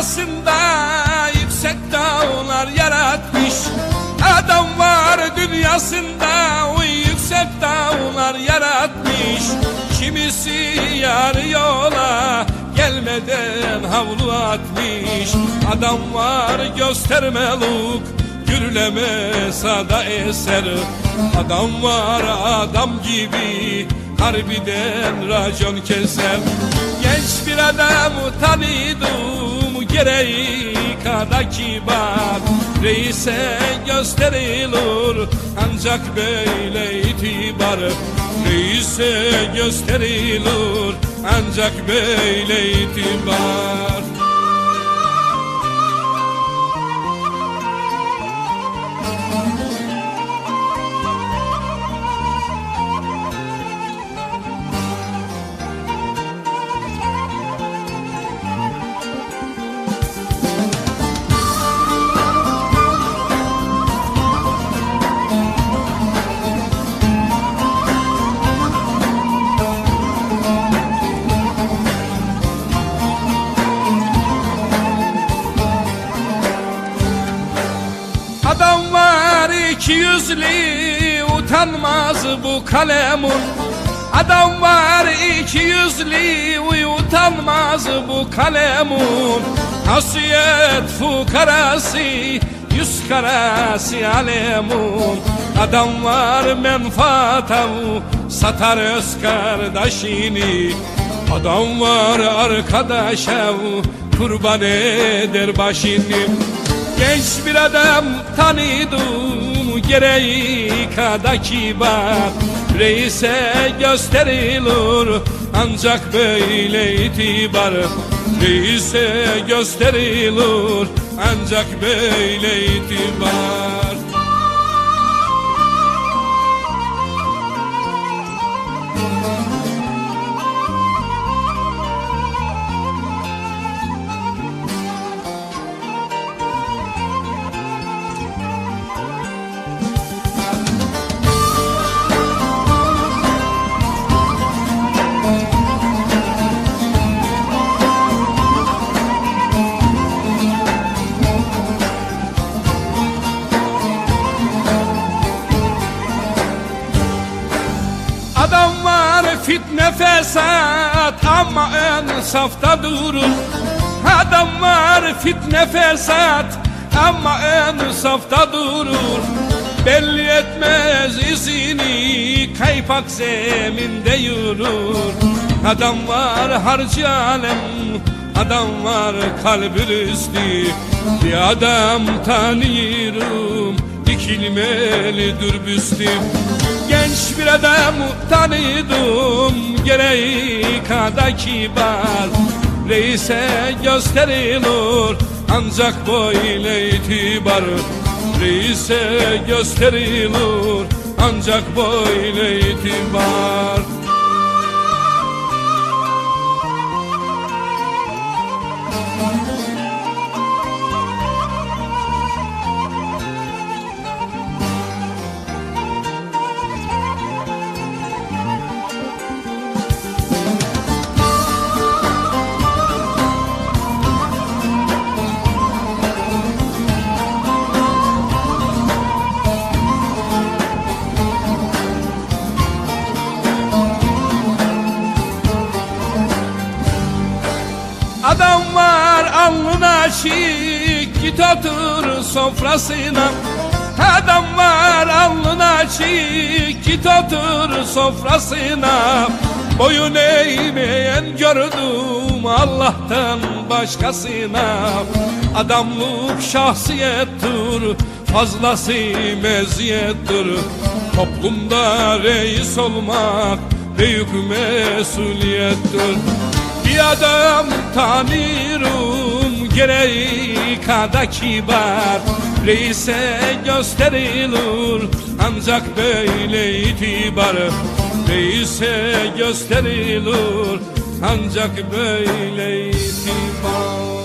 dünyasında yüksek dağlar yaratmış. Adam var dünyasında o yüksek dağlar yaratmış. Kimisi yarı yola gelmeden havlu atmış. Adam var göstermeluk gürleme sada eser. Adam var adam gibi harbiden racon keser. Genç bir adamı tanıdım gereği kadar kibar Reise gösterilir ancak böyle itibar. Reise gösterilir ancak böyle itibar iki yüzlü utanmaz bu kalemun. Adam var iki yüzlü utanmaz bu kalemun. Hasiyet fukarası yüz karası alemun. Adam var menfaata satar öz kardeşini. Adam var arkadaşa kurban eder başını. Genç bir adam tanıdım gereği kadar kibar Reise gösterilir ancak böyle itibar. Reise gösterilir ancak böyle itibar fesat ama en safta durur Adam var fitne fesat ama en safta durur Belli etmez izini kaypak zeminde yürür. Adam var harcı alem Adam var kalbi üstü Bir adam tanıyorum Dikilmelidir büstüm Genç bir adam tanıdım Gereği kadar kibar Reise gösterilir Ancak böyle itibar. Reise gösterilir Ancak böyle itibar Adam var alnına şik Git otur sofrasına. Adam var alnına şik Git otur sofrasına. Boyun eğmeyen gördüm Allah'tan başkasına. Adamlık şahsiyettir Fazlası meziyettir. Toplumda reis olmak Büyük mesuliyettir bir adam tanıyorum gereği kadar kibar. Reise gösterilir ancak böyle itibar. Reise gösterilir ancak böyle itibar